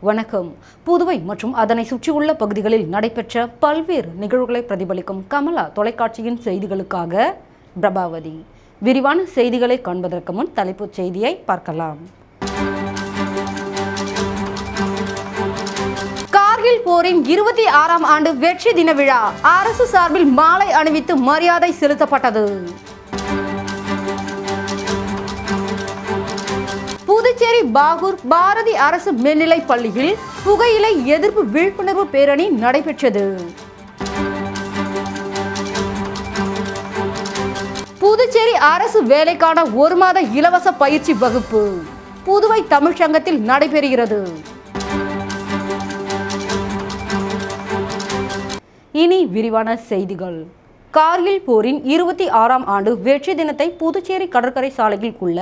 வணக்கம். புதுவை மற்றும் அதனை சுற்றியுள்ள பகுதிகளில் நடைபெற்ற பல்வேறு நிகழ்வுகளை பிரதிபலிக்கும் கமலா தொலைக்காட்சியின் செய்திகளுக்காக பிரபாவதி. விரிவான செய்திகளை காண்பதற்கு முன் தலைப்புச் செய்தியை பார்க்கலாம். கார்கில் போரின் இருபத்தி ஆறாம் ஆண்டு வெற்றி தின விழா அரசு சார்பில் மாலை அணிவித்து மரியாதை செலுத்தப்பட்டது. புதுச்சேரி பாகூர் பாரதி அரசு மேல்நிலை பள்ளியில் புகையிலை எதிர்ப்பு விழிப்புணர்வு பேரணி நடைபெற்றது. புதுச்சேரி அரசு வேலைக்கான ஒரு மாத இலவச பயிற்சி வகுப்பு புதுவை தமிழ்ச்சங்கத்தில் நடைபெறுகிறது. இனி விரிவான செய்திகள். கார்கில் போரின் இருபத்தி ஆறாம் ஆண்டு வெற்றி தினத்தை புதுச்சேரி கடற்கரை சாலையில் உள்ள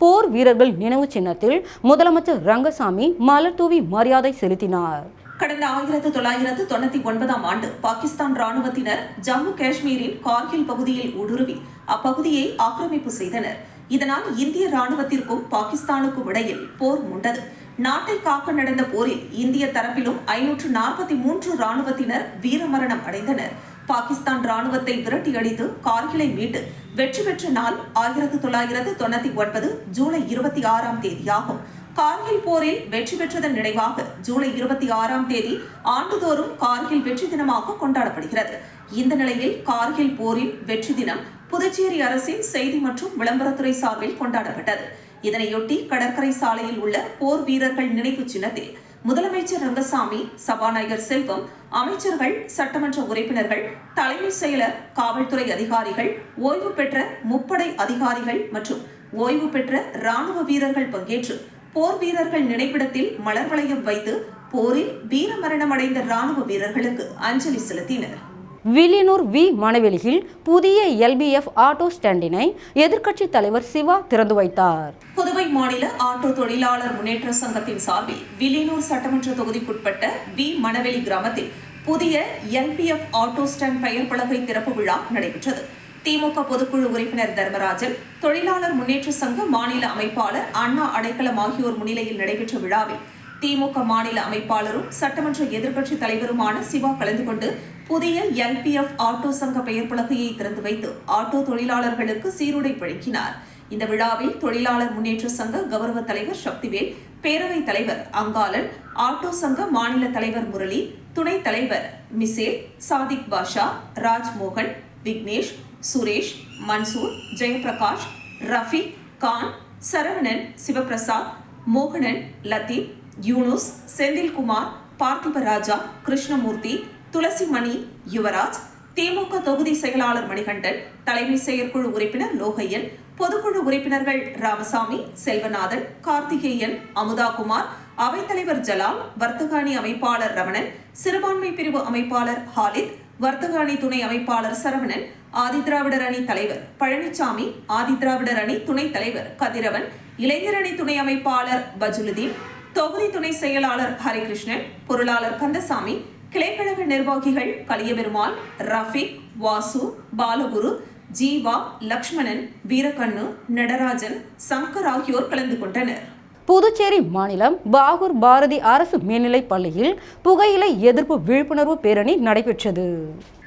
போர் வீரர்கள் நினைவு சின்னத்தில் முதலமைச்சர் ரங்கசாமி மலர் தூவி மரியாதை செலுத்தினார். கடந்த ஆயிரத்து தொள்ளாயிரத்து தொண்ணூத்தி ஒன்பதாம் ஆண்டு பாகிஸ்தான் ராணுவத்தினர் ஜம்மு காஷ்மீரின் கார்கில் பகுதியில் ஊடுருவி அப்பகுதியை ஆக்கிரமிப்பு செய்தனர். இதனால் இந்திய ராணுவத்திற்கும் பாகிஸ்தானுக்கும் இடையில் போர் மூண்டது. நாட்டை காக்க நடந்த போரில் இந்திய தரப்பிலும் ஐநூற்று நாற்பத்தி மூன்று ராணுவத்தினர் வீரமரணம் அடைந்தனர். பாகிஸ்தான் ராணுவத்தை விரட்டியடித்து கார்கிலை மீட்டு. வெற்றி பெற்ற நாள் ஆயிரத்து தொள்ளாயிரத்து தொண்ணூத்தி ஒன்பது ஜூலை இருபத்தி ஆறாம் தேதியாகும். கார்கில் போரில் வெற்றி பெற்றதன் நினைவாக ஜூலை இருபத்தி ஆறாம் தேதி ஆண்டுதோறும் கார்கில் வெற்றி தினமாக கொண்டாடப்படுகிறது. இந்த நிலையில் கார்கில் போரின் வெற்றி தினம் புதுச்சேரி அரசின் செய்தி மற்றும் விளம்பரத்துறை சார்பில் கொண்டாடப்பட்டது. இதனையொட்டி கடற்கரை சாலையில் உள்ள போர் வீரர்கள் நினைவு சின்னத்தில் முதலமைச்சர் ரங்கசாமி சபாநாயகர் செல்வம் அமைச்சர்கள் சட்டமன்ற உறுப்பினர்கள் தலைமை செயலர் காவல்துறை அதிகாரிகள் ஓய்வு பெற்ற முப்படை அதிகாரிகள் மற்றும் ஓய்வு பெற்ற ராணுவ வீரர்கள் பங்கேற்று போர் வீரர்கள் நினைவிடத்தில் மலர் வளையம் வைத்து போரில் வீரமரணமடைந்த ராணுவ வீரர்களுக்கு அஞ்சலி செலுத்தினர். வில்லியனூர் வி. மணவெளியில் புதிய எல்பிஎஃப் ஆட்டோ ஸ்டாண்டினை எதிர்க்கட்சித் தலைவர் சிவா திறந்து வைத்தார். புதுவை மாநில ஆட்டோ தொழிலாளர் முன்னேற்ற சங்கத்தின் சார்பில் வில்லியனூர் சட்டமன்ற தொகுதிக்குட்பட்ட வி. மணவெளி கிராமத்தில் புதிய எல்பிஎஃப் ஆட்டோ ஸ்டாண்ட் பெயர் பலகை திறப்பு விழா நடைபெற்றது. திமுக பொதுக்குழு உறுப்பினர் தர்மராஜன் தொழிலாளர் முன்னேற்ற சங்க மாநில அமைப்பாளர் அண்ணா அடைக்கலம் ஆகியோர் முன்னிலையில் நடைபெற்ற விழாவில் திமுக மாநில அமைப்பாளரும் சட்டமன்ற எதிர்க்கட்சி தலைவருமான சிவா கலந்து கொண்டு புதிய எல்பிஎஃப் ஆட்டோ சங்க பெயர் பலகையை திறந்து வைத்து ஆட்டோ தொழிலாளர்களுக்கு சீருடை வழங்கினார். இந்த விழாவில் தொழிலாளர் முன்னேற்ற சங்க கௌரவ தலைவர் சக்திவேல் பேரவைத் தலைவர் அங்காளன் ஆட்டோ சங்க மாநில தலைவர் முரளி துணைத் தலைவர் மிசேல் சாதிக் பாஷா ராஜ்மோகன் விக்னேஷ் சுரேஷ் மன்சூர் ஜெயபிரகாஷ் ரஃபி கான் சரவணன் சிவபிரசாத் மோகனன் லத்தீப் யூனுஸ் செந்தில்குமார் பார்த்திபராஜா கிருஷ்ணமூர்த்தி துளசிமணி யுவராஜ் திமுக தொகுதி செயலாளர் மணிகண்டன் தலைமை செயற்குழு உறுப்பினர் லோகையன் பொதுக்குழு உறுப்பினர்கள் ராமசாமி செல்வநாதன் கார்த்திகேயன் அமுதாகுமார் அவைத்தலைவர் ஜலால் வர்த்தகாணி அமைப்பாளர் ரமணன் சிறுபான்மை பிரிவு அமைப்பாளர் ஹாலித் வர்த்தகாணி துணை அமைப்பாளர் சரவணன் ஆதிதிராவிடர் அணி தலைவர் பழனிசாமி ஆதிதிராவிடர் அணி துணைத் தலைவர் கதிரவன் இளைஞர் அணி துணை அமைப்பாளர் பஜுலுதீன் தொகுதி துணை செயலாளர் ஹரிகிருஷ்ணன் பொருளாளர் கந்தசாமி கிளைக்கழக நிர்வாகிகள் கலியபெருமாள் ரஃபீக் வாசு பாலகுரு ஜீவா லக்ஷ்மணன் வீரகண்ணு நடராஜன் சங்கர் ஆகியோர் கலந்து கொண்டனர். புதுச்சேரி மாநிலம் பாகூர் பாரதி அரசு மேல்நிலைப் பள்ளியில் புகையிலை எதிர்ப்பு விழிப்புணர்வு பேரணி நடைபெற்றது.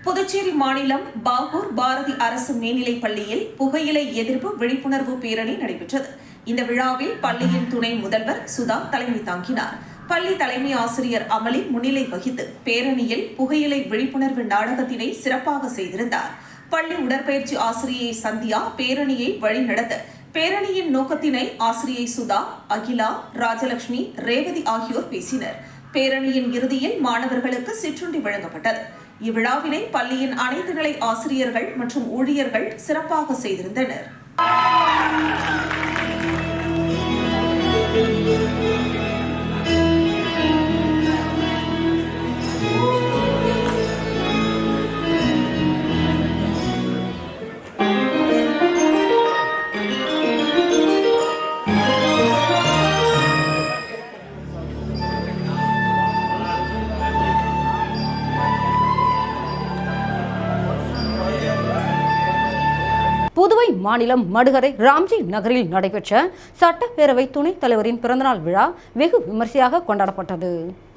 புதுச்சேரி மாநிலம் பாகூர் பாரதி அரசு மேல்நிலைப் பள்ளியில் புகையிலை எதிர்ப்பு விழிப்புணர்வு பேரணி நடைபெற்றது. இந்த விழாவில் பள்ளியின் துணை முதல்வர் சுதா தலைமை தாங்கினார். பள்ளி தலைமை ஆசிரியர் அமளி முன்னிலை வகித்து பேரணியில் புகையிலை விழிப்புணர்வு நாடகத்தினை சிறப்பாக செய்திருந்தார். பள்ளி உடற்பயிற்சி ஆசிரியை சந்தியா பேரணியை வழிநடத்த பேரணியின் நோக்கத்தினை ஆசிரியை சுதா அகிலா ராஜலட்சுமி ரேவதி ஆகியோர் பேசினர். பேரணியின் இறுதியில் மாணவர்களுக்கு சிற்றுண்டி வழங்கப்பட்டது. இவ்விழாவினை பள்ளியின் அனைத்து நிலை ஆசிரியர்கள் மற்றும் ஊழியர்கள் சிறப்பாக செய்திருந்தனர். மாநிலம் மடுகரை ராம்ஜி நகரில் நடைபெற்ற சட்டப்பேரவை துணைத் தலைவரின் பிறந்தநாள் விழா வெகு விமர்சையாக கொண்டாடப்பட்டது.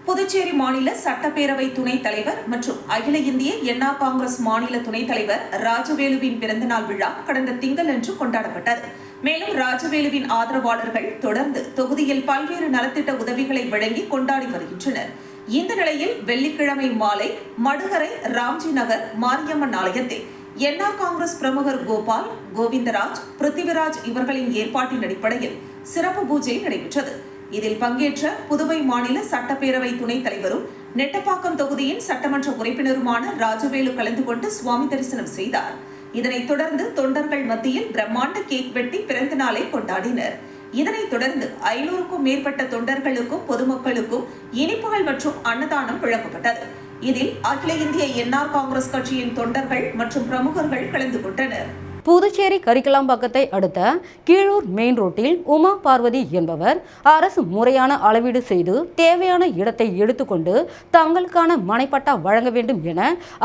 புதுச்சேரி மாநில சட்டப்பேரவை துணைத் தலைவர் மற்றும் அகில இந்திய எண்ணா காங்கிரஸ் மாநில துணைத் தலைவர் ராஜவேலுவின் பிறந்தநாள் விழா கடந்த திங்களன்று கொண்டாடப்பட்டது. மேலும் ராஜவேலுவின் ஆதரவாளர்கள் தொடர்ந்து தொகுதியில் பல்வேறு நலத்திட்ட உதவிகளை வழங்கி கொண்டாடி வருகின்றனர். இந்த நிலையில் வெள்ளிக்கிழமை மாலை மடுகரை ராம்ஜி நகர் மாரியம்மன் ஆலயத்தில் என்ஆர் காங்கிரஸ் பிரமுகர் கோபால் கோவிந்தராஜ் பிருத்திவிராஜ் இவர்களின் ஏற்பாட்டின் அடிப்படையில் சிறப்பு பூஜை நடைபெற்றது. இதில் பங்கேற்ற புதுவை மாநில சட்டப்பேரவை துணைத் தலைவரும் நெட்டப்பாக்கம் தொகுதியின் சட்டமன்ற உறுப்பினருமான ராஜவேலு கலந்து கொண்டு சுவாமி தரிசனம் செய்தார். இதனைத் தொடர்ந்து தொண்டர்கள் மத்தியில் பிரம்மாண்ட கேக் வெட்டி பிறந்த நாளை கொண்டாடினர். இதனைத் தொடர்ந்து ஐநூறுக்கும் மேற்பட்ட தொண்டர்களுக்கும் பொதுமக்களுக்கும் இனிப்புகள் மற்றும் அன்னதானம் வழங்கப்பட்டது. இதில் அகில இந்திய என்ஆர் காங்கிரஸ் கட்சியின் தொண்டர்கள் மற்றும் பிரமுகர்கள் கலந்து கொண்டனர். புதுச்சேரி கரிக்கலாம்பாக்கத்தை அடுத்த கீழூர் மெயின் ரோட்டில் உமா பார்வதி என்பவர் அரசு முறையான அளவீடு செய்து தேவையான இடத்தை எடுத்துக்கொண்டு தங்களுக்கான மனைப்பட்டா வழங்க வேண்டும் என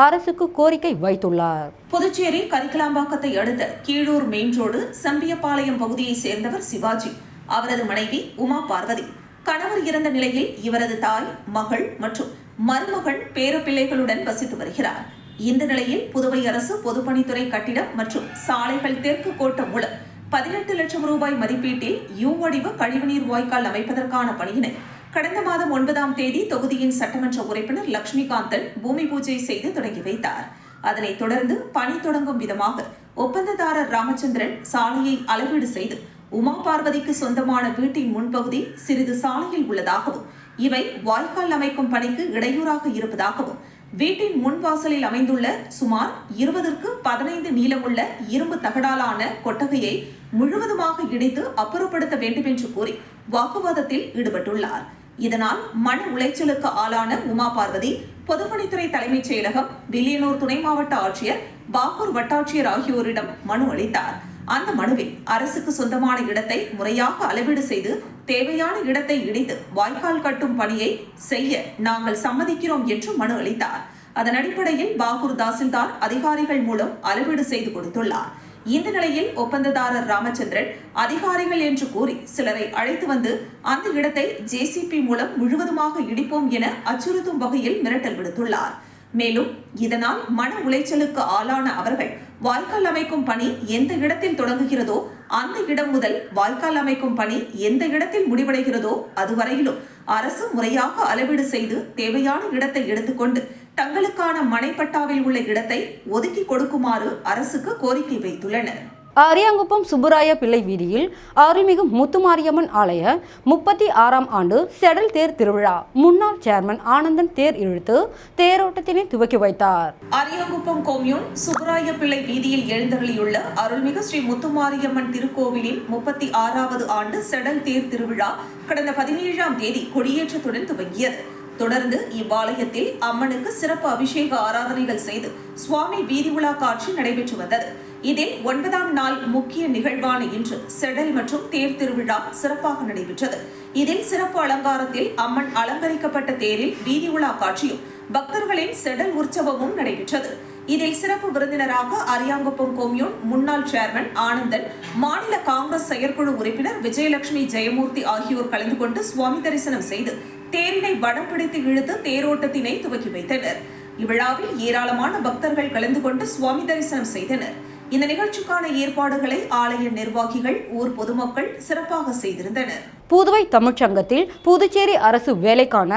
அரசுக்கு கோரிக்கை வைத்துள்ளார். புதுச்சேரி கரிக்கலாம்பாக்கத்தை அடுத்த கீழூர் மெயின் ரோடு செம்பியபாளையம் பகுதியைச் சேர்ந்தவர் சிவாஜி அவரது மனைவி உமா பார்வதி. கணவர் இறந்த நிலையில் இவரது தாய் மகள் மற்றும் மருமகன் பேரப்பிள்ளைகளுடன் வசித்து வருகிறார். இந்த நிலையில் புதுவை அரசு பொதுப்பணித்துறை கட்டிடம் மற்றும் சாலைகள் தெற்கு கோட்டம் மூலம் பதினெட்டு லட்சம் ரூபாய் மதிப்பீட்டில் யூ வடிவ கழிவுநீர் வாய்க்கால் அமைப்பதற்கான பணியினை கடந்த மாதம் ஒன்பதாம் தேதி தொகுதியின் சட்டமன்ற உறுப்பினர் லட்சுமிகாந்தன் பூமி பூஜை செய்து தொடங்கி வைத்தார். அதனைத் தொடர்ந்து பணி தொடங்கும் விதமாக ஒப்பந்ததாரர் ராமச்சந்திரன் சாலையை அளவீடு செய்து உமா பார்வதிக்கு சொந்தமான வீட்டின் முன்பகுதி சிறிது சாலையில் உள்ளதாகவும் இவை வாய்க்கால் அமைக்கும் பணிக்கு இடையூறாக இருப்பதாகவும் வீட்டின் முன்வாசலில் அமைந்துள்ள சுமார் இருபதற்கு பதினைந்து நீளமுள்ள இரும்பு தகடாலான கொட்டகையை முழுவதுமாக இடித்து அப்புறப்படுத்த வேண்டும் என்று கூறி வாக்குவாதத்தில் ஈடுபட்டுள்ளார். இதனால் மன உளைச்சலுக்கு ஆளான உமா பார்வதி பொதுப்பணித்துறை தலைமைச் செயலகம் வில்லியனூர் துணை மாவட்ட ஆட்சியர் பாகூர் வட்டாட்சியர் ஆகியோரிடம் மனு அளித்தார். அந்த மனுவில் அரசுக்கு சொந்தமான இடத்தை முறையாக அளவீடு செய்து தேவையான இடத்தை இணைத்து வாய்க்கால் கட்டும் பணியை செய்ய நாங்கள் சம்மதிக்கிறோம் என்று மனு அளித்தார். அதன் அடிப்படையில் பாகூர் தாசில்தார் அதிகாரிகள் மூலம் அளவீடு செய்து கொடுத்துள்ளார். இந்த நிலையில் ஒப்பந்ததாரர் ராமச்சந்திரன் அதிகாரிகள் என்று கூறி சிலரை அழைத்து வந்து அந்த இடத்தை ஜேசிபி மூலம் முழுவதுமாக இடிப்போம் என அச்சுறுத்தும் வகையில் மிரட்டல் விடுத்துள்ளார். மேலும் இதனால் மன உளைச்சலுக்கு ஆளான அவர்கள் வாய்க்கால் அமைக்கும் பணி எந்த இடத்தில் தொடங்குகிறதோ அந்த இடம் முதல் வாய்க்கால் அமைக்கும் பணி எந்த இடத்தில் முடிவடைகிறதோ அதுவரையிலும் அரசு முறையாக அளவீடு செய்து தேவையான இடத்தை எடுத்துக்கொண்டு தங்களுக்கான மனைப்பட்டாவில் உள்ள இடத்தை ஒதுக்கி கொடுக்குமாறு அரசுக்கு கோரிக்கை வைத்துள்ளனர். அரியாங்குப்பம் சுப்புராய பிள்ளை வீதியில் அருள்மிகு முத்துமாரியம்மன் ஆலய முப்பத்தி ஆறாம் ஆண்டு செடல் தேர் திருவிழா. முன்னாள் சேர்மன் ஆனந்தன் தேர் இழுத்து தேரோட்டத்தினை துவக்கி வைத்தார். அரியாங்குப்பம் கொம்யூன் சுப்புராய பிள்ளை வீதியில் எழுந்தருளியுள்ள அருள்மிகு ஸ்ரீ முத்துமாரியம்மன் திருக்கோவிலின் முப்பத்தி ஆறாவது ஆண்டு செடல் தேர் திருவிழா கடந்த பதினேழாம் தேதி கொடியேற்றத்துடன் துவங்கியது. தொடர்ந்து இவ்வாலயத்தில் அம்மனுக்கு சிறப்பு அபிஷேக ஆராதனைகள் செய்து சுவாமி வீதி உலா காட்சி நடைபெற்று வந்தது. இதில் ஒன்பதாம் நாள் முக்கிய நிகழ்வான இன்று செடல் மற்றும் தேர் திருவிழா சிறப்பாக நடைபெற்றது. இதில் சிறப்பு அலங்காரத்தில் அம்மன் அலங்கரிக்கப்பட்ட தேரில் வீதி உலா காட்சியும் பக்தர்களின் செடல் உற்சவமும் நடைபெற்றது. இதில் சிறப்பு விருந்தினராக அரியாங்குப்பம் கொம்யூன் முன்னாள் சேர்மன் ஆனந்தன் மாநில காங்கிரஸ் செயற்குழு உறுப்பினர் விஜயலட்சுமி ஜெயமூர்த்தி ஆகியோர் கலந்து கொண்டு சுவாமி தரிசனம் செய்து தேரினை வடம் பிடித்து இழுத்து தேரோட்டத்தினை துவக்கி வைத்தனர். இவ்விழாவில் ஏராளமான பக்தர்கள் கலந்து கொண்டு சுவாமி தரிசனம் செய்தனர். இந்த நிகழ்ச்சிக்கான ஏற்பாடுகளை ஆலய நிர்வாகிகள் ஊர் பொதுமக்கள் சிறப்பாக செய்திருந்தனர். புதுவை தமிழ்ச்சங்கத்தில் புதுச்சேரி அரசு வேலைக்கான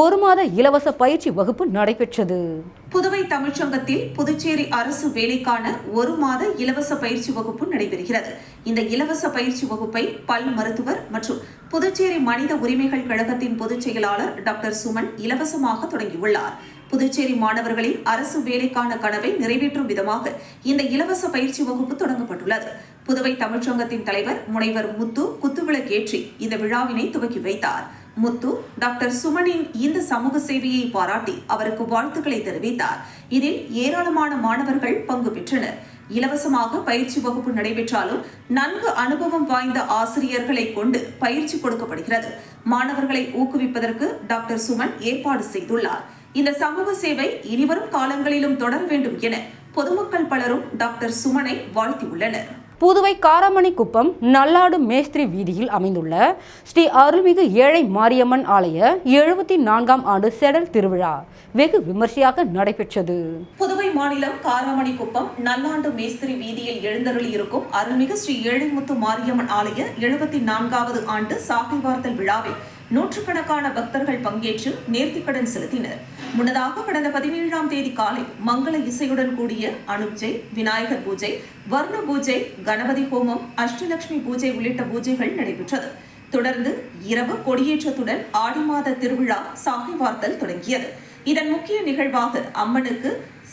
ஒரு மாத இலவச பயிற்சி வகுப்பு நடைபெற்றது. புதுவை தமிழ்ச்சங்கத்தில் புதுச்சேரி அரசு வேலைக்கான ஒரு மாத இலவச பயிற்சி வகுப்பு நடைபெறுகிறது. இந்த இலவச பயிற்சி வகுப்பை பல் மருத்துவர் மற்றும் புதுச்சேரி மனித உரிமைகள் கழகத்தின் பொதுச் செயலாளர் டாக்டர் சுமன் இலவசமாக தொடங்கியுள்ளார். புதுச்சேரி மாணவர்களின் அரசு வேலைக்கான கனவை நிறைவேற்றும் விதமாக இந்த இலவச பயிற்சி வகுப்பு தொடங்கப்பட்டுள்ளது. புதுவை தமிழ்ச்சங்கத்தின் தலைவர் முனைவர் முத்து குத்துவிளக்கேற்றி இந்த விழாவினை துவக்கி வைத்தார். முத்து டாக்டர் சுமனின் இந்த சமூக சேவையை பாராட்டி அவருக்கு வாழ்த்துக்களை தெரிவித்தார். இதில் ஏராளமான மாணவர்கள் பங்கு பெற்றனர். இலவசமாக பயிற்சி வகுப்பு நடைபெற்றாலும் நன்கு அனுபவம் வாய்ந்த ஆசிரியர்களை கொண்டு பயிற்சி கொடுக்கப்படுகிறது. மாணவர்களை ஊக்குவிப்பதற்கு டாக்டர் சுமன் ஏற்பாடு செய்துள்ளார். இந்த சமூக சேவை இனிவரும் காலங்களிலும் தொடர வேண்டும் என பொதுமக்கள் பலரும் டாக்டர் சுமனை வாழ்த்தியுள்ளனர். புதுவை காரமணி குப்பம் நல்லாடு மேஸ்திரி வீதியில் அமைந்துள்ள ஸ்ரீ அருள்மிகு ஏழை மாரியம்மன் ஆலய எழுபத்தி நான்காம் ஆண்டு செடல் திருவிழா வெகு விமர்சையாக நடைபெற்றது. புதுவை மாநிலம் காராமணி குப்பம் நல்லாண்டு மேஸ்திரி வீதியில் எழுந்தருளி இருக்கும் அருள்மிகு ஸ்ரீ ஏழைமுத்து மாரியம்மன் ஆலய எழுபத்தி நான்காவது ஆண்டு சாகை வார்த்தல் விழாவில் நூற்றுக்கணக்கான பக்தர்கள் பங்கேற்று நேர்த்திக்கடன் செலுத்தினர். முன்னதாக கடந்த பதினேழாம் தேதி காலை மங்கள இசையுடன் கூடிய அனுப்ஜை விநாயகர் பூஜை வர்ண பூஜை கணபதி ஹோமம் அஷ்டலட்சுமி பூஜை உள்ளிட்ட பூஜைகள் நடைபெற்றது. தொடர்ந்து இரவு கொடியேற்றத்துடன் ஆடி மாத திருவிழா சாகை வார்த்தல் தொடங்கியது. இதன் முக்கிய நிகழ்வாக அம்மனுக்கு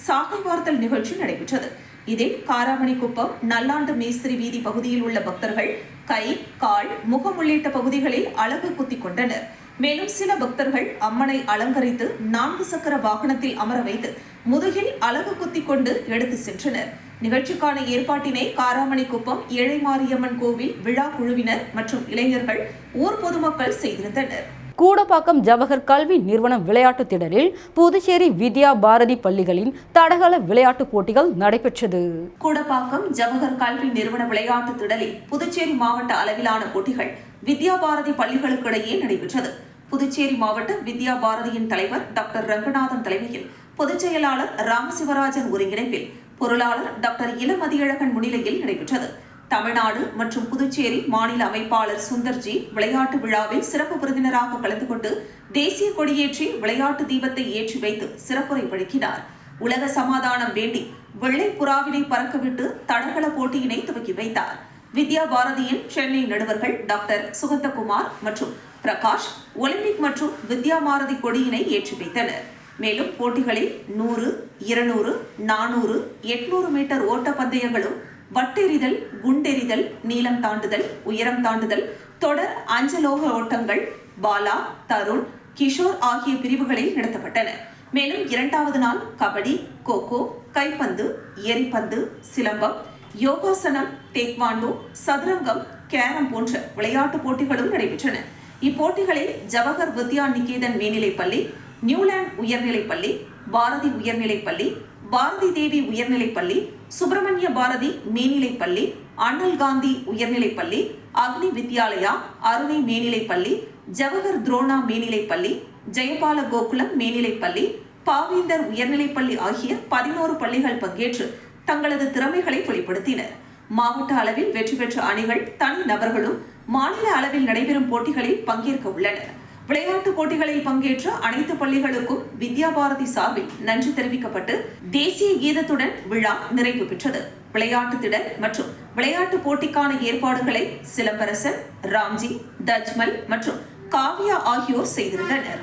சாகை வார்த்தல் நிகழ்ச்சி நடைபெற்றது. இதில் காராமணிக்குப்பம் நல்லாண்டு மேஸ்திரி வீதி பகுதியில் உள்ள பக்தர்கள் கை கால் முகம் உள்ளிட்ட பகுதிகளில் அழகு குத்திக் கொண்டனர். மேலும் சில பக்தர்கள் அம்மனை அலங்கரித்து நான்கு சக்கர வாகனத்தில் அமர வைத்து முதுகில் அழகு குத்திக் கொண்டு எடுத்து சென்றனர். நிகழ்ச்சிக்கான ஏற்பாட்டினை காராமணிக்குப்பம் ஏழை மாரியம்மன் கோவில் விழா குழுவினர் மற்றும் இளைஞர்கள் ஊர் பொதுமக்கள் செய்திருந்தனர். கூடப்பாக்கம் ஜவஹர் கல்வி நிறுவனம் விளையாட்டுத் திடலில் புதுச்சேரி வித்யா பாரதி பள்ளிகளின் தடகள விளையாட்டுப் போட்டிகள் நடைபெற்றது. கூடப்பாக்கம் ஜவஹர் கல்வி நிறுவன விளையாட்டு திடலில் புதுச்சேரி மாவட்ட அளவிலான போட்டிகள் வித்யா பாரதி பள்ளிகளுக்கிடையே நடைபெற்றது. புதுச்சேரி மாவட்ட வித்யா பாரதியின் தலைவர் டாக்டர் ரங்கநாதன் தலைமையில் பொதுச் செயலாளர் ராமசிவராஜன் ஒருங்கிணைப்பில் பொருளாளர் டாக்டர் இளமதியழகன் முன்னிலையில் நடைபெற்றது. தமிழ்நாடு மற்றும் புதுச்சேரி மாநில அமைப்பாளர் சுந்தர்ஜி விளையாட்டு விழாவில் சிறப்பு விருந்தினராக கலந்து கொண்டு தேசிய கொடியேற்றி விளையாட்டு தீபத்தை ஏற்றி வைத்து சிறப்புரை வழங்கினார் உலக சமாதானம் வேண்டி வெள்ளை புறாவினை பறக்கவிட்டு தடகள போட்டியினை துவக்கி வைத்தார். வித்யா பாரதியின் சென்னை நடுவர்கள் டாக்டர் சுகந்தகுமார் மற்றும் பிரகாஷ் ஒலிம்பிக் மற்றும் வித்யா பாரதி கொடியினை ஏற்றி வைத்தனர். மேலும் போட்டிகளில் நூறு இருநூறு நானூறு எட்நூறு மீட்டர் ஓட்ட பந்தயங்களும் வட்டெறிதல் குண்டெறிதல் நீளம் தாண்டுதல் உயரம் தாண்டுதல் தொடர் அஞ்சலோக ஓட்டங்கள் பாலா தருண் கிஷோர் ஆகிய பிரிவுகளில் நடத்தப்பட்டன. மேலும் இரண்டாவது நாள் கபடி கோகோ கைப்பந்து எரிப்பந்து சிலம்பம் யோகாசனம் தேக்வாண்டோ சதுரங்கம் கேரம் போன்ற விளையாட்டுப் போட்டிகளும் நடைபெற்றன. இப்போட்டிகளில் ஜவஹர் வித்யா நிகேதன் மேல்நிலைப்பள்ளி உயர்நிலைப் உயர்நிலைப்பள்ளி பாரதி உயர்நிலைப்பள்ளி பாரதி தேவி உயர்நிலைப்பள்ளி சுப்பிரமணிய பாரதி மேல்நிலைப்பள்ளி அண்ணல் காந்தி உயர்நிலைப்பள்ளி அக்னி வித்யாலயா அருணை மேல்நிலைப்பள்ளி ஜவஹர் துரோணா மேல்நிலைப்பள்ளி ஜெயபால கோகுலம் மேல்நிலைப்பள்ளி பாவேந்தர் உயர்நிலைப்பள்ளி ஆகிய பதினோரு பள்ளிகள் பங்கேற்று தங்களது திறமைகளை வெளிப்படுத்தினர். மாவட்ட அளவில் வெற்றி பெற்ற அணிகள் தனி நபர்களும் மாநில அளவில் நடைபெறும் போட்டிகளில் பங்கேற்க உள்ளனர். விளையாட்டுப் போட்டிகளில் பங்கேற்ற அனைத்து பள்ளிகளுக்கும் வித்யா பாரதி சார்பில் நன்றி தெரிவிக்கப்பட்டு தேசிய கீதத்துடன் விழா நிறைவு பெற்றது. விளையாட்டு திடல் மற்றும் விளையாட்டு போட்டிக்கான ஏற்பாடுகளை சிலம்பரசன் ராம்ஜி தஜ்மல் மற்றும் காவ்யா ஆகியோர் செய்திருந்தனர்.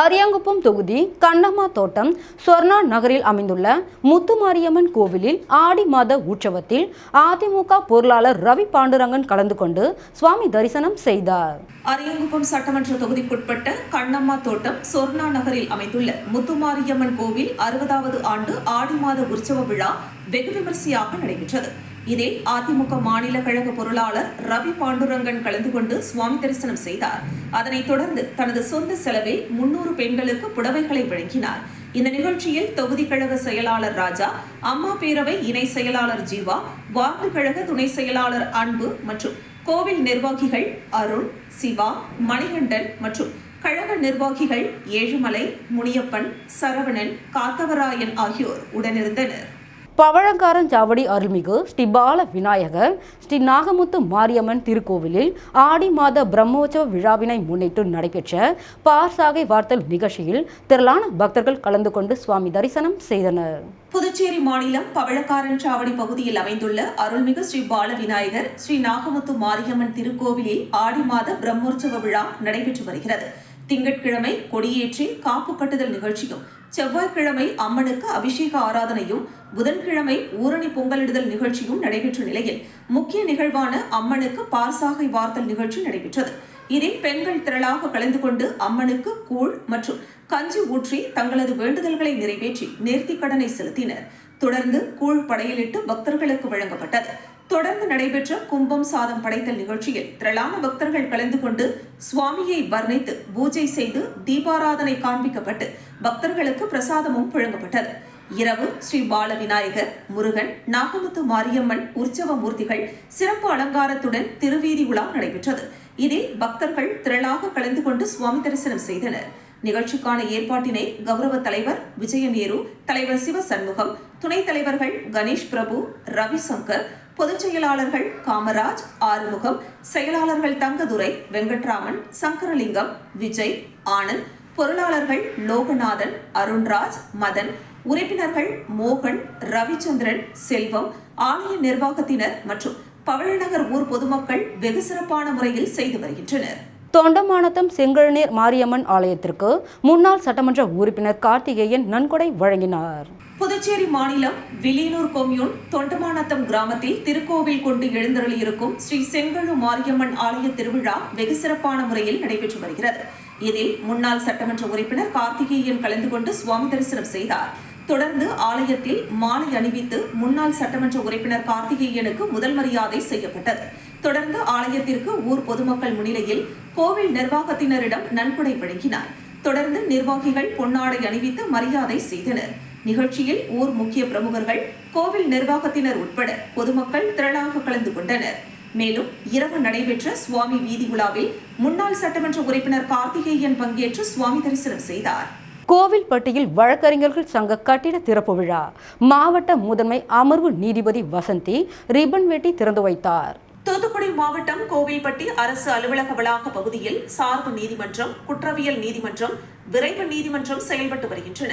அரியாங்குப்பம் தொகுதி கண்ணம்மா தோட்டம் சொர்ணா நகரில் அமைந்துள்ள முத்துமாரியம்மன் கோவிலில் ஆடி மாத உற்சவத்தில் அதிமுக பொருளாளர் ரவி பாண்டுரங்கன் கலந்து கொண்டு சுவாமி தரிசனம் செய்தார். அரியங்குப்பம் சட்டமன்ற தொகுதிக்குட்பட்ட கண்ணம்மா தோட்டம் சொர்ணா நகரில் அமைந்துள்ள முத்துமாரியம்மன் கோவில் அறுபதாவது ஆண்டு ஆடி மாத உற்சவ விழா வெகு விமரிசையாக நடைபெற்றது. இதில் அதிமுக மாநில கழக பொருளாளர் ரவி பாண்டுரங்கன் கலந்து கொண்டு சுவாமி தரிசனம் செய்தார். அதனைத் தொடர்ந்து தனது சொந்த செலவில் முன்னூறு பெண்களுக்கு புடவைகளை வழங்கினார். இந்த நிகழ்ச்சியில் தொகுதி கழக செயலாளர் ராஜா அம்மா பேரவை இணை செயலாளர் ஜீவா வார்டு கழக துணை செயலாளர் அன்பு மற்றும் கோவில் நிர்வாகிகள் அருண் சிவா மணிகண்டன் மற்றும் கழக நிர்வாகிகள் ஏழுமலை முனியப்பன் சரவணன் காத்தவராயன் ஆகியோர் உடனிருந்தனர். பவழங்காரஞ்சாவடி அருள்மிகு ஸ்ரீ பால விநாயகர் ஸ்ரீ நாகமுத்து மாரியம்மன் திருக்கோவிலில் ஆடி மாத பிரம்மோற்சவ விழாவினை முன்னிட்டு நடைபெற்ற பார்சாகை வார்த்தல் நிகழ்ச்சியில் திரளான பக்தர்கள் கலந்து கொண்டு சுவாமி தரிசனம் செய்தனர். புதுச்சேரி மாநிலம் பவழக்காரன் சாவடி பகுதியில் அமைந்துள்ள அருள்மிகு ஸ்ரீ பால விநாயகர் ஸ்ரீ நாகமுத்து மாரியம்மன் திருக்கோவிலில் ஆடி மாத பிரம்மோற்சவ விழா நடைபெற்று வருகிறது. திங்கட்கிழமை கொடியேற்றி காப்பு கட்டுதல் நிகழ்ச்சியும் செவ்வாய்க்கிழமை அம்மனுக்கு அபிஷேக ஆராதனையும் புதன்கிழமை ஊரணி பொங்கலிடுதல் நிகழ்ச்சியும் நடைபெற்ற நிலையில் முக்கிய நிகழ்வான அம்மனுக்கு பால்சாகை வார்த்தல் நிகழ்ச்சி நடைபெற்றது. இதில் பெண்கள் திரளாக கலந்து கொண்டு அம்மனுக்கு கூழ் மற்றும் கஞ்சி ஊற்றி தங்களது வேண்டுதல்களை நிறைவேற்றி நேர்த்திக் கடனை செலுத்தினர். தொடர்ந்து கூழ் படையலிட்டு பக்தர்களுக்கு வழங்கப்பட்டது. தொடர்ந்து நடைபெற்ற கும்பம் சாதம் படைத்தல் நிகழ்ச்சியில் திரளான பக்தர்கள் கலந்து கொண்டு சுவாமியை வர்ணித்து பூஜை செய்து தீபாராதனை காண்பிக்கப்பட்டு பக்தர்களுக்கு பிரசாதமும் வழங்கப்பட்டது இரவு ஸ்ரீ பால விநாயகர் முருகன் நாகமுத்து மாரியம்மன் உற்சவ மூர்த்திகள் சிறப்பு அலங்காரத்துடன் திருவீதி உலா நடைபெற்றது. இதில் பக்தர்கள் திரளாக கலந்து கொண்டு சுவாமி தரிசனம் செய்தனர். நிகழ்ச்சிக்கான ஏற்பாட்டினை கௌரவ தலைவர் விஜயநேரு தலைவர் சிவ சண்முகம் துணைத் தலைவர்கள் கணேஷ் பிரபு ரவிசங்கர் பொதுச் செயலாளர்கள் காமராஜ் ஆறுமுகம் செயலாளர்கள் தங்கதுரை வெங்கட்ராமன் சங்கரலிங்கம் விஜய் ஆனந்த் பொருளாளர்கள் லோகநாதன் அருண்ராஜ் மதன் உறுப்பினர்கள் மோகன் ரவிச்சந்திரன் செல்வம் ஆலய நிர்வாகத்தினர் மற்றும் பவழநகர் ஊர் பொதுமக்கள் வெகு சிறப்பான முறையில் செய்து வருகின்றனர். தொண்டமானத்தம் செங்கழநீர் மாரியம்மன் ஆலயத்திற்கு முன்னாள் சட்டமன்ற உறுப்பினர் கார்த்திகேயன் நன்கொடை வழங்கினார். புதுச்சேரி மாநிலம் விலியனூர் கொம்யூன் தொண்டமானத்தம் கிராமத்தில் திருக்கோவில் கொண்டு எழுந்தருளியிருக்கும் ஸ்ரீ செங்கழு மாரியம்மன் ஆலய திருவிழா வெகு சிறப்பான முறையில் நடைபெற்று வருகிறது. இதில் முன்னாள் சட்டமன்ற உறுப்பினர் கார்த்திகேயன் கலந்து கொண்டு சுவாமி தரிசனம் செய்தார். தொடர்ந்து ஆலயத்தில் மாலை அணிவித்து முன்னாள் சட்டமன்ற உறுப்பினர் கார்த்திகேயனுக்கு முதல் மரியாதை செய்யப்பட்டது. தொடர்ந்து ஆலயத்திற்கு ஊர் பொதுமக்கள் முன்னிலையில் கோவில் நிர்வாகத்தினரிடம் நன்கொடை வழங்கினார். தொடர்ந்து நிர்வாகிகள் பொன்னாடை அணிவித்து மரியாதை செய்தனர். நிகழ்ச்சியில் ஊர் முக்கிய பிரமுகர்கள் கோவில் நிர்வாகத்தினர் உட்பட பொதுமக்கள் திரளாக கலந்து கொண்டனர். மேலும் இரவு நடைபெற்ற சுவாமி வீதி உலாவில் முன்னாள் சட்டமன்ற உறுப்பினர் கார்த்திகேயன் பங்கேற்று சுவாமி தரிசனம் செய்தார். கோவில்பட்டியில் வழக்கறிஞர்கள் சங்க கட்டிட திறப்பு விழா. மாவட்ட முதன்மை அமர்வு நீதிபதி வசந்தி ரிபன் வெட்டி திறந்து வைத்தார். தூத்துக்குடி மாவட்டம் கோவில்பட்டி அரசு அலுவலக வளாக பகுதியில் சார்பு நீதிமன்றம் குற்றவியல் நீதிமன்றம் விரைவு நீதிமன்றம் செயல்பட்டு வருகின்றன.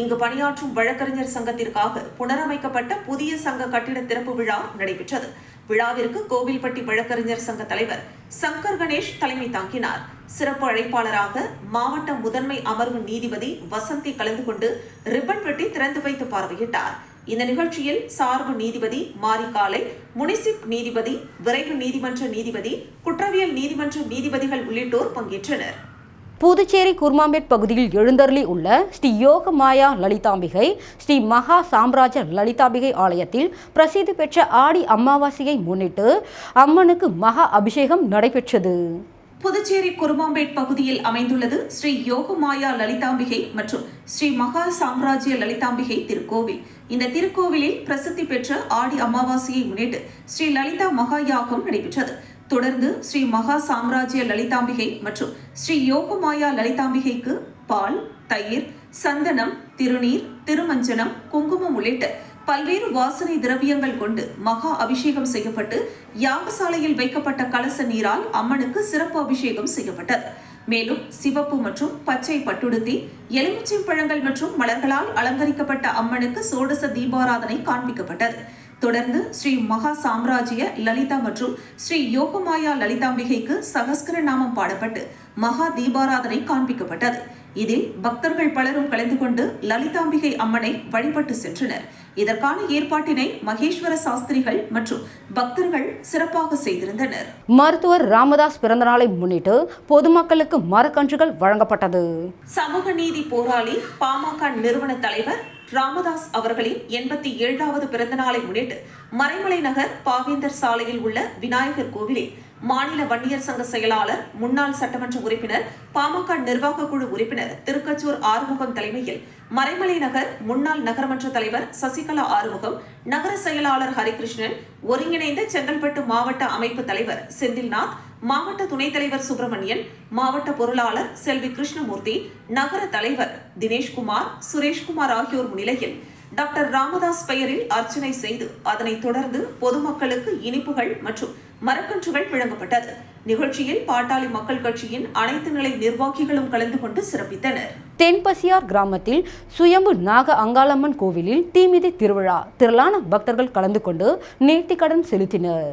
இங்கு பணியாற்றும் வழக்கறிஞர் சங்கத்திற்காக புனரமைக்கப்பட்ட புதிய சங்க கட்டிட திறப்பு விழா நடைபெற்றது. விழாவிற்கு கோவில்பட்டி வழக்கறிஞர் சங்க தலைவர் சங்கர் கணேஷ் தலைமை தாங்கினார். சிறப்பு அழைப்பாளராக மாவட்ட முதன்மை அமர்வு நீதிபதி வசந்தி கலந்து கொண்டு ரிப்பன் வெட்டி திறந்து வைத்து பார்வையிட்டார். இந்த நிகழ்ச்சியில் சார்பு நீதிபதி மாரிகாலை முனிசிப் நீதிபதி விரைவு நீதிமன்ற நீதிபதி குற்றவியல் நீதிமன்ற நீதிபதிகள் உள்ளிட்டோர் பங்கேற்றனர். புதுச்சேரி குர்மாம்பேட் பகுதியில் எழுந்தருளி உள்ள ஸ்ரீ யோக மாயா லலிதாம்பிகை ஸ்ரீ மகா சாம்ராஜ்ய லலிதாம்பிகை ஆலயத்தில் பிரசித்தி பெற்ற ஆடி அமாவாசையை முன்னிட்டு அம்மனுக்கு மகா அபிஷேகம் நடைபெற்றது. புதுச்சேரி குருமாம்பேட் பகுதியில் அமைந்துள்ளது ஸ்ரீ யோகமாயா லலிதாம்பிகை மற்றும் ஸ்ரீ மகா சாம்ராஜ்ய லலிதாம்பிகை திருக்கோவில். இந்த திருக்கோவிலில் பிரசித்தி பெற்ற ஆடி அமாவாசையை முன்னிட்டு ஸ்ரீ லலிதா மகா யாகம் நடைபெற்றது. தொடர்ந்து ஸ்ரீ மகா சாம்ராஜ்ய லலிதாம்பிகை மற்றும் ஸ்ரீ யோகமாயா லலிதாம்பிகைக்கு பால் தயிர் சந்தனம் திருநீர் திருமஞ்சனம் குங்குமம் உள்ளிட்ட பல்வேறு வாசனை திரவியங்கள் கொண்டு மகா அபிஷேகம் செய்யப்பட்டு யாகசாலையில் வைக்கப்பட்ட கலச நீரால் அம்மனுக்கு சிறப்பு அபிஷேகம் செய்யப்பட்டது. மேலும் சிவப்பு மற்றும் பச்சை பட்டுடுத்தி எலுமிச்சை பழங்கள் மற்றும் மலர்களால் அலங்கரிக்கப்பட்ட அம்மனுக்கு சோடச தீபாராதனை காண்பிக்கப்பட்டது. தொடர்ந்து ஸ்ரீ மகா சாம்ராஜ்ய லலிதா மற்றும் ஸ்ரீ யோகமாயா லலிதாம்பிகைக்கு சகஸ்கர நாமம் பாடப்பட்டு மகா தீபாராதனை காண்பிக்கப்பட்டது. இதில் பக்தர்கள் பலரும் கலந்து கொண்டு லலிதாம்பிகை அம்மனை வழிபட்டு சென்றனர். இதற்கான ஏற்பாட்டினை மகேஸ்வர சாஸ்திரிகள் மற்றும் பக்தர்கள் சிறப்பாக செய்திருந்தனர். மருத்துவர் ராமதாஸ் பிறந்தநாளை முன்னிட்டு பொதுமக்களுக்கு மரக்கன்றுகள் வழங்கப்பட்டது. சமூக நீதி போராளி பாமக நிறுவன தலைவர் ராமதாஸ் அவர்களின் எண்பத்தி ஏழாவது பிறந்த நாளை முன்னிட்டு மறைமலை நகர் பாவேந்தர் சாலையில் உள்ள விநாயகர் கோவிலில் மாநில வன்னியர் சங்க செயலாளர் முன்னாள் சட்டமன்ற உறுப்பினர் பாமக நிர்வாக குழு உறுப்பினர் திருக்கச்சூர் ஆறுமுகம் தலைமையில் மறைமலை நகர் முன்னாள் நகரமன்ற தலைவர் சசிகலா ஆறுமுகம் நகர செயலாளர் ஹரிகிருஷ்ணன் ஒருங்கிணைந்த செங்கல்பட்டு மாவட்ட அமைப்பு தலைவர் செந்தில்நாத் மாவட்ட துணைத் தலைவர் சுப்பிரமணியன் மாவட்ட பொருளாளர் செல்வி கிருஷ்ணமூர்த்தி நகர தலைவர் தினேஷ்குமார் சுரேஷ்குமார் ஆகியோர் முன்னிலையில் டாக்டர் ராமதாஸ் பெயரில் அர்ச்சனை செய்து அதனைத் தொடர்ந்து பொதுமக்களுக்கு இனிப்புகள் மற்றும் மரக்கன்றுகள் வழங்கப்பட்டது. நிகழ்ச்சியில் பாட்டாளி மக்கள் கட்சியின் அனைத்து நிலை நிர்வாகிகளும் கலந்து கொண்டு சிறப்பித்தனர். தென்பசியார் கிராமத்தில் சுயம்பு நாக அங்காளம்மன் கோவிலில் தீமிதி திருவிழா திரளான பக்தர்கள் கலந்து கொண்டு நேர்த்திக்கடன் செலுத்தினர்.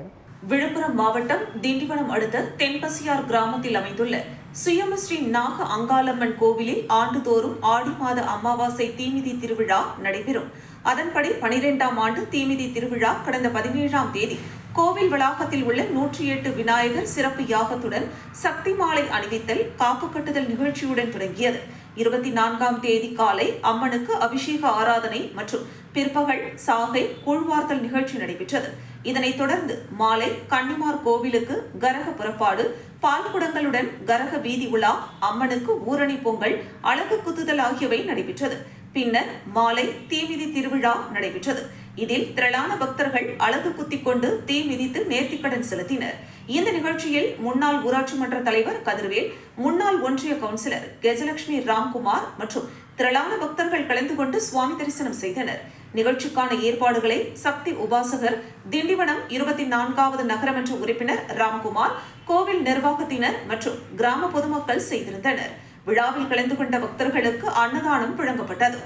விழுப்புரம் மாவட்டம் திண்டிவனம் அடுத்த தென்பசியார் கிராமத்தில் அமைந்துள்ள சுயமஸ்ரீ நாக அங்காளம்மன் கோவிலில் ஆண்டுதோறும் ஆடி மாத அமாவாசை தீமிதி திருவிழா நடைபெறும். அதன்படி பனிரெண்டாம் ஆண்டு தீமிதி திருவிழா கடந்த பதினேழாம் தேதி கோவில் வளாகத்தில் உள்ள நூற்றி எட்டு விநாயகர் சிறப்பு யாகத்துடன் சக்தி மாலை அணிவித்தல் காப்பு கட்டுதல் நிகழ்ச்சியுடன் தொடங்கியது. இருபத்தி நான்காம் தேதி காலை அம்மனுக்கு அபிஷேக ஆராதனை மற்றும் பிற்பகல் சாகை கூழ்வார்த்தல் நிகழ்ச்சி நடைபெற்றது. இதனைத் தொடர்ந்து மாலை கன்னிமார் கோவிலுக்கு கரக புறப்பாடு பால் குடங்களுடன் கரக வீதி உலா அம்மனுக்கு ஊரணி பொங்கல் அழகு குத்துதல் ஆகியவை நடைபெற்றது. பின்னர் மாலை தீமிதி திருவிழா நடைபெற்றது. இதில் திரளான பக்தர்கள் அழகு குத்திக் கொண்டு தீ மிதித்து நேர்த்திக்கடன் செலுத்தினர். இந்த நிகழ்ச்சியில் முன்னாள் ஊராட்சி மன்ற தலைவர் கதிர்வேல் முன்னாள் ஒன்றிய கவுன்சிலர் கஜலட்சுமி ராம்குமார் மற்றும் திரளான பக்தர்கள் கலந்து கொண்டு சுவாமி தரிசனம் செய்தனர். நிகழ்ச்சிக்கான ஏற்பாடுகளை சக்தி உபாசகர் திண்டிவனம் இருபத்தி நான்காவது நகரமன்ற உறுப்பினர் ராம்குமார் கோவில் நிர்வாகத்தினர் மற்றும் கிராம பொதுமக்கள் செய்திருந்தனர். விழாவில் கலந்து கொண்ட பக்தர்களுக்கு அன்னதானம் வழங்கப்பட்டது.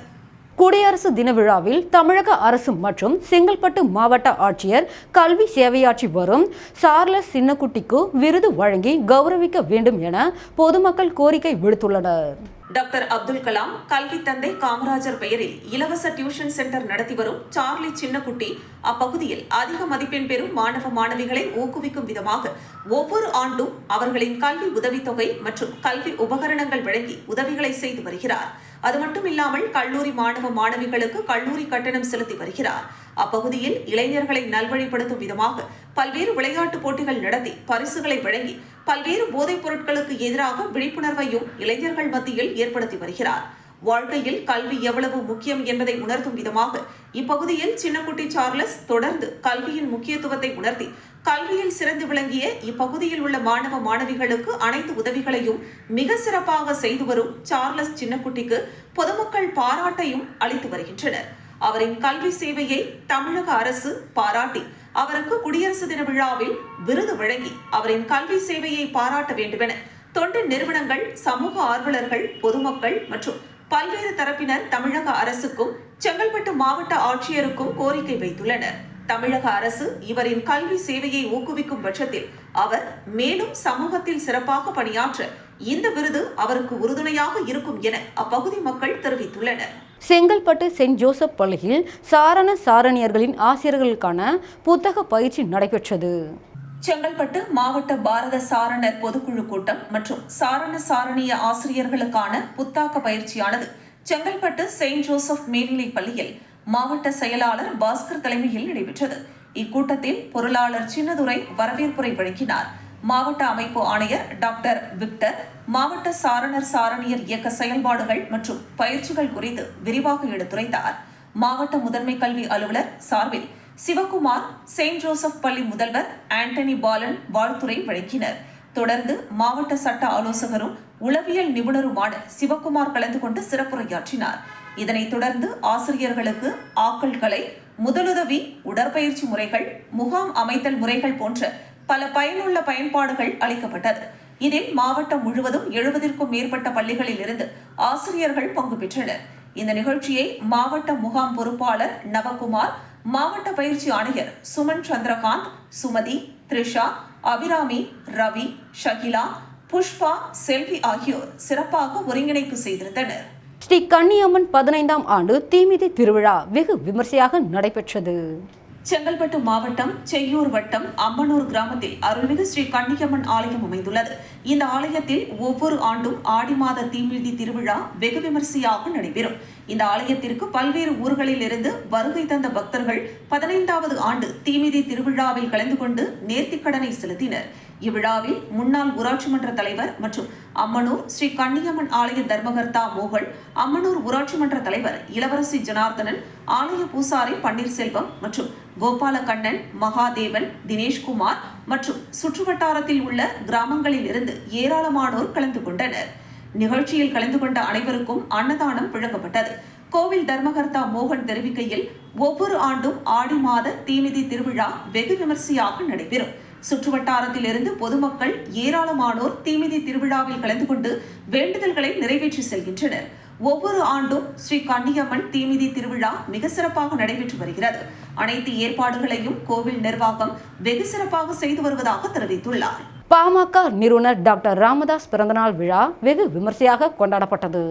குடியரசு தின விழாவில் தமிழக அரசு மற்றும் செங்கல்பட்டு மாவட்ட ஆட்சியர் கல்வி சேவையாற்றி வரும் சார்லஸ் சின்னக்குட்டிக்கு விருது வழங்கி கௌரவிக்க வேண்டும் என பொதுமக்கள் கோரிக்கை விடுத்துள்ளனர். டாக்டர் அப்துல் கலாம் கல்வி தந்தை காமராஜர் பெயரில் இலவச டியூஷன் சென்டர் நடத்தி வரும் சார்லி சின்னக்குட்டி அப்பகுதியில் அதிக மதிப்பெண் பெறும் மாணவ மாணவிகளை ஊக்குவிக்கும் விதமாக ஒவ்வொரு ஆண்டும் அவர்களின் கல்வி உதவித்தொகை மற்றும் கல்வி உபகரணங்கள் வழங்கி உதவிகளை செய்து வருகிறார். அது மட்டும் இல்லாமல் கல்லூரி மாணவ மாணவிகளுக்கு கல்லூரி கட்டணம் செலுத்தி வருகிறார். அப்பகுதியில் இளைஞர்களை நல்வழிப்படுத்தும் விதமாக பல்வேறு விளையாட்டுப் போட்டிகள் நடத்தி பரிசுகளை வழங்கி பல்வேறு போதைப் பொருட்களுக்கு எதிராக விழிப்புணர்வையும் இளைஞர்கள் மத்தியில் ஏற்படுத்தி வருகிறார். வாழ்க்கையில் கல்வி எவ்வளவு முக்கியம் என்பதை உணர்த்தும் விதமாக இப்பகுதியில் சின்னக்குட்டி சார்லஸ் தொடர்ந்து கல்வியின் முக்கியத்துவத்தை உணர்த்தி கல்வியில் சிறந்து விளங்கிய இப்பகுதியில் உள்ள மாணவ மாணவிகளுக்கு அனைத்து உதவிகளையும் மிக சிறப்பாக செய்து வரும் சார்லஸ் சின்னக்குட்டிக்கு பொதுமக்கள் பாராட்டையும் அளித்து வருகின்றனர். அவரின் கல்வி சேவையை தமிழக அரசு பாராட்டி அவருக்கு குடியரசு தின விழாவில் விருது வழங்கி அவரின் கல்வி சேவையை பாராட்ட வேண்டுமென தொண்டு நிறுவனங்கள் சமூக ஆர்வலர்கள் பொதுமக்கள் மற்றும் பல்வேறு தரப்பினர் தமிழக அரசுக்கும் செங்கல்பட்டு மாவட்ட ஆட்சியருக்கும் கோரிக்கை வைத்துள்ளனர். தமிழக அரசு இவரின் கல்வி சேவையை ஊக்குவிக்கும் பட்சத்தில் அவர் மேலும் சமூகத்தில் சிறப்பாக பணியாற்ற இந்த விருது அவருக்கு உறுதுணையாக இருக்கும் என அப்பகுதி மக்கள் தெரிவித்துள்ளனர். செங்கல்பட்டு செயின்ட் ஜோசப் பள்ளியில் சாரண சாரணியர்களின் ஆசிரியர்களுக்கான புத்தக பயிற்சி நடைபெற்றது. செங்கல்பட்டு மாவட்ட பாரத சாரணர் பொதுக்குழு கூட்டம் மற்றும் சாரண சாரணிய ஆசிரியர்களுக்கான புத்தாக்க பயிற்சியானது செங்கல்பட்டு செயின்ட் ஜோசப் மேல்நிலைப் பள்ளியில் மாவட்ட செயலாளர் பாஸ்கர் தலைமையில் நடைபெற்றது. இக்கூட்டத்தில் பொருளாளர் சின்னதுரை வரவேற்புரை வழங்கினார். மாவட்ட அமைப்பு ஆணையர் டாக்டர் விக்டர் மாவட்ட சாரணர் சாரணியர் இயக்க செயல்பாடுகள் மற்றும் பயிற்சிகள் குறித்து விரிவாக எடுத்துரைத்தார். மாவட்ட முதன்மை கல்வி அலுவலர் சார்பில் சிவகுமார் செயின்ட் ஜோசப் பள்ளி முதல்வர் ஆண்டனி பாலன் வாழ்த்துரை வழங்கினர். தொடர்ந்து மாவட்ட சட்ட ஆலோசகரும் உளவியல் நிபுணருமான சிவகுமார் கலந்து கொண்டு சிறப்புரையாற்றினார். இதனைத் தொடர்ந்து ஆசிரியர்களுக்கு ஆக்கல்களை முதலுதவி உடற்பயிற்சி முறைகள் முகாம் அமைத்தல் முறைகள் போன்ற பல பயனுள்ள பயன்பாடுகள் அளிக்கப்பட்டது. இதில் மாவட்டம் முழுவதும் எழுபதிற்கும் மேற்பட்ட பள்ளிகளில் இருந்து ஆசிரியர்கள் பங்கு பெற்றனர். இந்த நிகழ்ச்சியை மாவட்ட முகாம் பொறுப்பாளர் நவகுமார் மாவட்ட பயிற்சி ஆணையர் சுமன் சந்திரகாந்த் சுமதி த்ரிஷா அபிராமி ரவி ஷகிலா புஷ்பா செல்வி ஆகியோர் சிறப்பாக ஒருங்கிணைப்பு செய்திருந்தனர். ஸ்ரீ கன்னியம்மன் பதினைந்தாம் ஆண்டு தீமிதி திருவிழா வெகு விமர்சையாக நடைபெற்றது. செங்கல்பட்டு மாவட்டம் செய்யூர் வட்டம் அம்மனூர் கிராமத்தில் அருள்மிகு ஸ்ரீ கன்னியம்மன் ஆலயம் அமைந்துள்ளது. இந்த ஆலயத்தில் ஒவ்வொரு ஆண்டும் ஆடி மாத தீமிதி திருவிழா வெகு விமர்சையாக நடைபெறும். இந்த ஆலயத்திற்கு பல்வேறு ஊர்களில் இருந்து வருகை தந்த பக்தர்கள் பதினைந்தாவது ஆண்டு தீமிதி திருவிழாவில் கலந்து கொண்டு நேர்த்திக்கடனை செலுத்தினர். இவ்விழாவில் முன்னாள் ஊராட்சி மன்ற தலைவர் மற்றும் அம்மனூர் ஸ்ரீ கன்னியம்மன் ஆலய தர்மகர்த்தா மோகன் அம்மனூர் ஊராட்சி மன்ற தலைவர் இளவரசி ஜனார்தனன் ஆலய பூசாரி பன்னீர்செல்வம் மற்றும் கோபாலகண்ணன் மகாதேவன் தினேஷ்குமார் மற்றும் சுற்றுவட்டாரத்தில் உள்ள கிராமங்களில் இருந்து இருந்து ஏராளமானோர் கலந்து கொண்டனர். நிகழ்ச்சியில் கலந்து கொண்ட அனைவருக்கும் அன்னதானம் வழங்கப்பட்டது கோவில் தர்மகர்த்தா மோகன் தெரிவிக்கையில் ஒவ்வொரு ஆண்டும் ஆடி மாத தீமிதி திருவிழா வெகு விமர்சையாக நடைபெறும். சுற்றுவட்டாரத்தில் இருந்து பொதுமக்கள் ஏராளமானோர் தீமிதி திருவிழாவில் கலந்து கொண்டு வேண்டுதல்களை நிறைவேற்றி செல்கின்றனர். ஒவ்வொரு ஆண்டும் ஸ்ரீ கன்னியம்மன் தீமிதி திருவிழா மிக சிறப்பாக நடைபெற்று வருகிறது. அனைத்து ஏற்பாடுகளையும் கோவில் நிர்வாகம் வெகு சிறப்பாக செய்து வருவதாக தெரிவித்துள்ளார். பாமக நிறுவனர் டாக்டர் ராமதாஸ் பிறந்தநாள் விழா வெகு விமர்சையாக கொண்டாடப்பட்டது.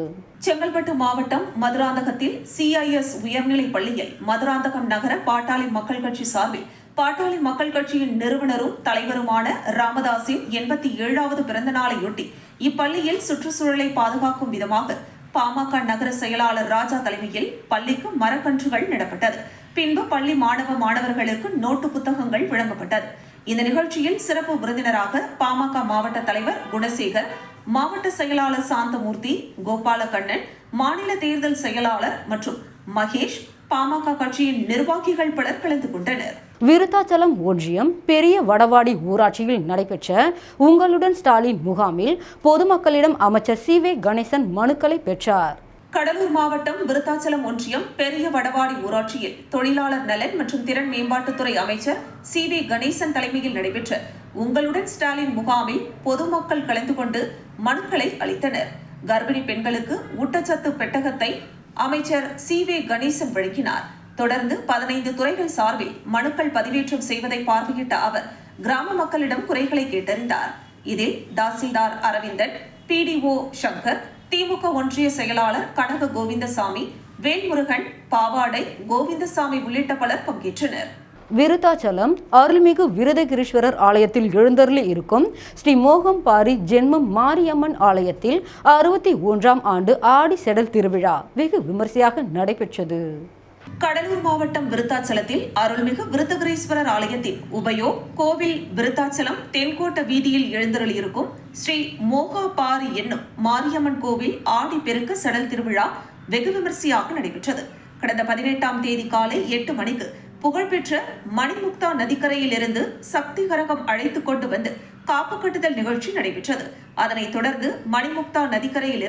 செங்கல்பட்டு மாவட்டம் மதுராந்தகத்தில் சிஐஎஸ் உயர்நிலைப் பள்ளியில் மதுராந்தகம் நகர பாட்டாளி மக்கள் கட்சி சார்பில் பாட்டாளி மக்கள் கட்சியின் நிறுவனரும் தலைவருமான ராமதாஸின் எண்பத்தி ஏழாவது பிறந்த நாளையொட்டி இப்பள்ளியில் சுற்றுச்சூழலை பாதுகாக்கும் விதமாக பாமக நகர செயலாளர் ராஜா தலைமையில் பள்ளிக்கு மரக்கன்றுகள் நடப்பட்டது. பின்பு பள்ளி மாணவ மாணவர்களுக்கு நோட்டு புத்தகங்கள் வழங்கப்பட்டது. இந்த நிகழ்ச்சியில் சிறப்பு விருந்தினராக பாமக மாவட்ட தலைவர் குணசேகர் மாவட்ட செயலாளர் சாந்தமூர்த்தி கோபாலகண்ணன் மாநில தேர்தல் செயலாளர் மற்றும் மகேஷ் பாமக கட்சியின் நிர்வாகிகள் பலர் கலந்து கொண்டனர். விருத்தாச்சலம் ஒன்றியம் பெரிய வடவாடி ஊராட்சியில் நடைபெற்ற உங்களுடன் ஸ்டாலின் முகாமில் பொதுமக்களிடம் அமைச்சர் சி வே கணேசன் மனுக்களை பெற்றார். கடலூர் மாவட்டம் விருத்தாச்சலம் ஒன்றியம் பெரிய வடவாடி ஊராட்சியில் தொழிலாளர் நலன் மற்றும் திறன் மேம்பாட்டுத்துறை அமைச்சர் சி வி கணேசன் தலைமையில் நடைபெற்ற உங்களுடன் ஸ்டாலின் முகாமில் பொதுமக்கள் கலந்து கொண்டு மனுக்களை அளித்தனர். கர்ப்பிணி பெண்களுக்கு ஊட்டச்சத்து பெட்டகத்தை அமைச்சர் சி வே கணேசன் வழங்கினார். தொடர்ந்து பதினைந்து துறைகள் சார்பில் மனுக்கள் பதிவேற்றம் செய்வதை பார்வையிட்ட அவர் கிராம மக்களிடம் குறைகளை கேட்டறிந்தார். இதில் தாசில்தார் அரவிந்தன் பிடிஓ சங்கர் திமுக ஒன்றிய செயலாளர் கனக கோவிந்தசாமி வேல்முருகன் பாவாடை கோவிந்தசாமி உள்ளிட்ட பலர் பங்கேற்றனர். விருத்தாச்சலம் அருள்மிகு விருதகிரீஸ்வரர் ஆலயத்தில் எழுந்தருளி இருக்கும் ஸ்ரீ மோகம்பாரி ஜென்மம் மாரியம்மன் ஆலயத்தில் அறுபத்தி ஒன்றாம் ஆண்டு ஆடி செடல் திருவிழா வெகு விமர்சையாக நடைபெற்றது. கடலூர் மாவட்டம் விருத்தாச்சலத்தில் அருள்மிகு விருத்தகிரீஸ்வரர் ஆலயத்தின் உபயோ கோவில் விருத்தாச்சலம் தென்கோட்ட வீதியில் எழுந்தருளியிருக்கும் ஸ்ரீ மோகா பாரி என்னும் மாரியம்மன் கோவில் ஆடி பெருக்க சடல் திருவிழா வெகு விமர்சையாக நடைபெற்றது. கடந்த பதினெட்டாம் தேதி காலை எட்டு மணிக்கு புகழ்பெற்ற மணிமுக்தா நதிக்கரையில் இருந்து சக்தி கரகம் கொண்டு வந்து காப்பு கட்டுதல் நிகழ்ச்சி நடைபெற்றது. அதனைத் தொடர்ந்து மணிமுக்தா நதிக்கரையில்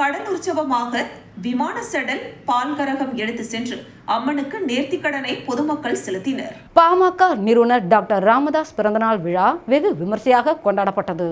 இருந்து கடல் உற்சவமாக விமான செடல் பால்கரகம் எடுத்து சென்று அம்மனுக்கு நேர்த்திக்கடனை பொதுமக்கள் செலுத்தினர். பாமக நிறுவனர் டாக்டர் ராமதாஸ் பிறந்தநாள் விழா வெகு விமர்சையாக கொண்டாடப்பட்டது.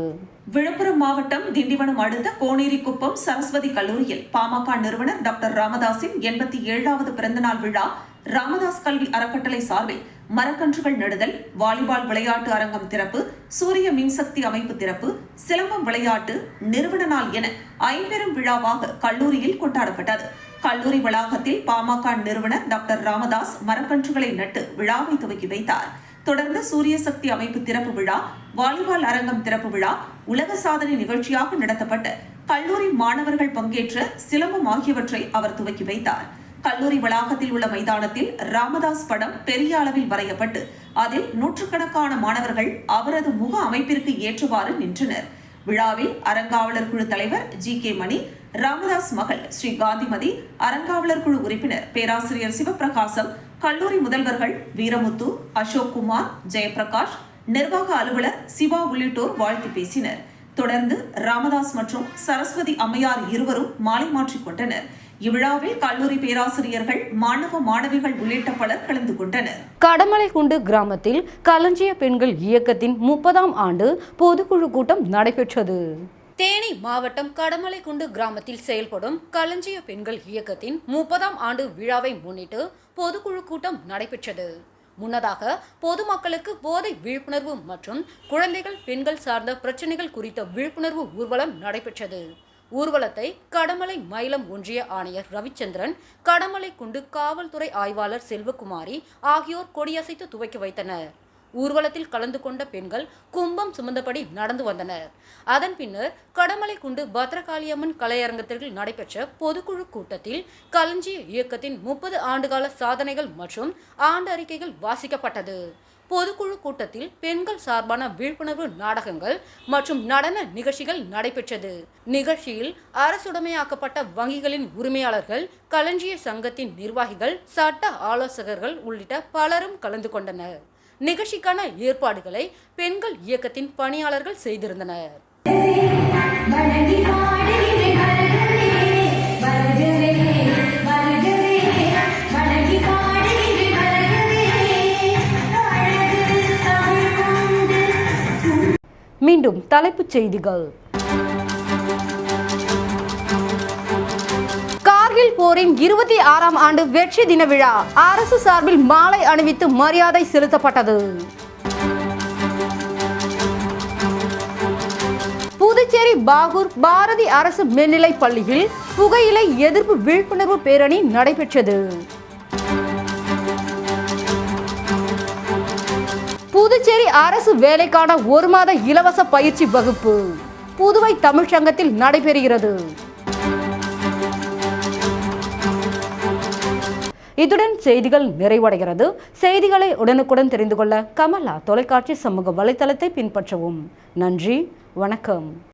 விழுப்புரம் மாவட்டம் திண்டிவனம் அடுத்த கோனேரிக்குப்பம் சரஸ்வதி கல்லூரியில் பாமக நிறுவனர் டாக்டர் ராமதாஸின் எண்பத்தி ஏழாவது பிறந்தநாள் விழா ராமதாஸ் கல்வி அறக்கட்டளை சார்பில் மரக்கன்றுகள் நடுதல் வாலிபால் விளையாட்டு அரங்கம் திறப்பு சூரிய மின்சக்தி அமைப்பு திறப்பு சிலம்பம் விளையாட்டு நிறுவன நாள் என ஐம்பெரும் விழாவாக கல்லூரியில் கொண்டாடப்பட்டது. கல்லூரி வளாகத்தில் பாமக நிறுவனர் டாக்டர் ராமதாஸ் மரக்கன்றுகளை நட்டு விழாவை துவக்கி வைத்தார். தொடர்ந்து சூரிய சக்தி அமைப்பு திறப்பு விழா வாலிபால் அரங்கம் திறப்பு விழா உலக சாதனை நிகழ்ச்சியாக நடத்தப்பட்ட கல்லூரி மாணவர்கள் பங்கேற்ற சிலம்பம் ஆகியவற்றை அவர் துவக்கி வைத்தார். கல்லூரி வளாகத்தில் உள்ள மைதானத்தில் ராமதாஸ் படம் பெரிய அளவில் வரையப்பட்டு அதில் நூற்றுக்கணக்கான மாணவர்கள் அவரது முக அமைப்பிற்கு ஏற்றவாறு நின்றனர். விழாவில் அறங்காவலர் குழு தலைவர் ஜி கே மணி ராமதாஸ் மகள் ஸ்ரீ காந்திமதி அறங்காவலர் குழு உறுப்பினர் பேராசிரியர் சிவபிரகாசம் கல்லூரி முதல்வர்கள் வீரமுத்து அசோக் குமார் ஜெயபிரகாஷ் நிர்வாக அலுவலர் சிவா உள்ளிட்டோர் வாழ்த்து பேசினர். தொடர்ந்து ராமதாஸ் மற்றும் சரஸ்வதி அம்மையார் இருவரும் மாலை மாற்றிக் கொண்டனர். இவ்விழாவில் கல்லூரி பேராசிரியர்கள் மாணவ மாணவிகள் உள்ளிட்ட பலர் கலந்து கொண்டனர். கடமலைக்குண்டு கிராமத்தில் களஞ்சிய பெண்கள் இயக்கத்தின் முப்பதாம் ஆண்டு பொதுக்குழு கூட்டம் நடைபெற்றது. தேனி மாவட்டம் கடமலைக்குண்டு கிராமத்தில் செயல்படும் களஞ்சிய பெண்கள் இயக்கத்தின் முப்பதாம் ஆண்டு விழாவை முன்னிட்டு பொதுக்குழு கூட்டம் நடைபெற்றது. முன்னதாக பொதுமக்களுக்கு போதை விழிப்புணர்வு மற்றும் குழந்தைகள் பெண்கள் சார்ந்த பிரச்சனைகள் குறித்த விழிப்புணர்வு ஊர்வலம் நடைபெற்றது. ஊர்வலத்தை கடமலை மயிலம் ஒன்றிய ஆணையர் ரவிச்சந்திரன் கடமலை குண்டு காவல்துறை ஆய்வாளர் செல்வகுமாரி ஆகியோர் கொடியசைத்து துவக்கி வைத்தனர். ஊர்வலத்தில் கலந்து கொண்ட பெண்கள் கும்பம் சுமந்தபடி நடந்து வந்தனர். அதன் பின்னர் கடமலை குண்டு பத்ரகாளியம்மன் கலையரங்கத்திற்கு நடைபெற்ற பொதுக்குழு கூட்டத்தில் களஞ்சிய இயக்கத்தின் முப்பது ஆண்டுகால சாதனைகள் மற்றும் ஆண்டு அறிக்கைகள் வாசிக்கப்பட்டது. பொதுக்குழு கூட்டத்தில் பெண்கள் சார்பான விழிப்புணர்வு நாடகங்கள் மற்றும் நடன நிகழ்ச்சிகள் நடைபெற்றது. நிகழ்ச்சியில் அரசுடைமையாக்கப்பட்ட வங்கிகளின் உரிமையாளர்கள் களஞ்சிய சங்கத்தின் நிர்வாகிகள் சட்ட ஆலோசகர்கள் உள்ளிட்ட பலரும் கலந்து கொண்டனர். நிகழ்ச்சிக்கான ஏற்பாடுகளை பெண்கள் இயக்கத்தின் பணியாளர்கள் செய்திருந்தனர். மீண்டும் தலைப்புச் செய்திகள். கார்கில் போரின் இருபத்தி ஆறாம் ஆண்டு வெற்றி தின விழா அரசு சார்பில் மாலை அணிவித்து மரியாதை செலுத்தப்பட்டது. புதுச்சேரி பாகூர் பாரதி அரசு மேல்நிலைப் பள்ளியில் புகையிலை எதிர்ப்பு விழிப்புணர்வு பேரணி நடைபெற்றது. புதுச்சேரி அரசு வேலைக்கான ஒரு மாத இலவச பயிற்சி வகுப்பு புதுவை தமிழ்ச்சங்கத்தில் நடைபெறுகிறது. இத்துடன் செய்திகள் நிறைவடைகிறது. செய்திகளை உடனுக்குடன் தெரிந்து கொள்ள கமலா தொலைக்காட்சி சமூக வலைத்தளத்தை பின்பற்றவும். நன்றி வணக்கம்.